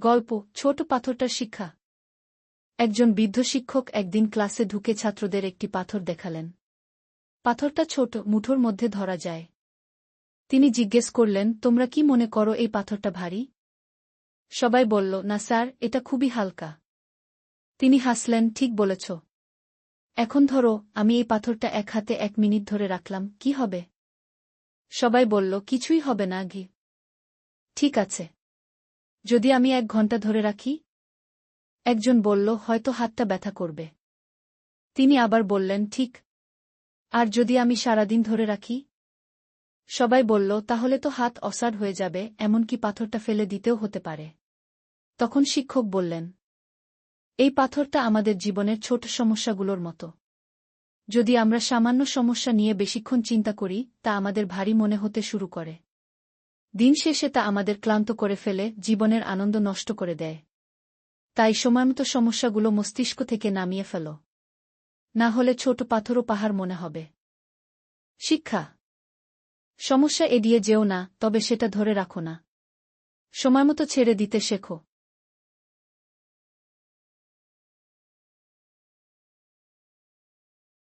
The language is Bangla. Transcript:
গল্প, ছোট পাথরটার শিক্ষা। একজন বৃদ্ধ শিক্ষক একদিন ক্লাসে ঢুকে ছাত্রদের একটি পাথর দেখালেন। পাথরটা ছোট, মুঠোর মধ্যে ধরা যায়। তিনি জিজ্ঞেস করলেন, তোমরা কি মনে করো এই পাথরটা ভারী? সবাই বলল, না স্যার, এটা খুবই হালকা। তিনি হাসলেন, ঠিক বলেছ। এখন ধরো, আমি এই পাথরটা এক হাতে এক মিনিট ধরে রাখলাম, কি হবে? সবাই বলল, কিছুই হবে না ঘি ঠিক আছে। যদি আমি এক ঘণ্টা ধরে রাখি? একজন বলল, হয়তো হাতটা ব্যথা করবে। তিনি আবার বললেন, ঠিক। আর যদি আমি সারাদিন ধরে রাখি? সবাই বলল, তাহলে তো হাত অসাড় হয়ে যাবে, এমনকি পাথরটা ফেলে দিতেও হতে পারে। তখন শিক্ষক বললেন, এই পাথরটা আমাদের জীবনের ছোট সমস্যাগুলোর মতো। যদি আমরা সামান্য সমস্যা নিয়ে বেশিক্ষণ চিন্তা করি, তা আমাদের ভারী মনে হতে শুরু করে। দিন শেষে তা আমাদের ক্লান্ত করে ফেলে, জীবনের আনন্দ নষ্ট করে দেয়। তাই সময়মতো সমস্যাগুলো মস্তিষ্ক থেকে নামিয়ে ফেল। না হলে ছোট পাথরও পাহাড় মনে হবে। শিক্ষা। সমস্যা এড়িয়ে যেও না, তবে সেটা ধরে রাখো না। সময়মতো ছেড়ে দিতে শেখো।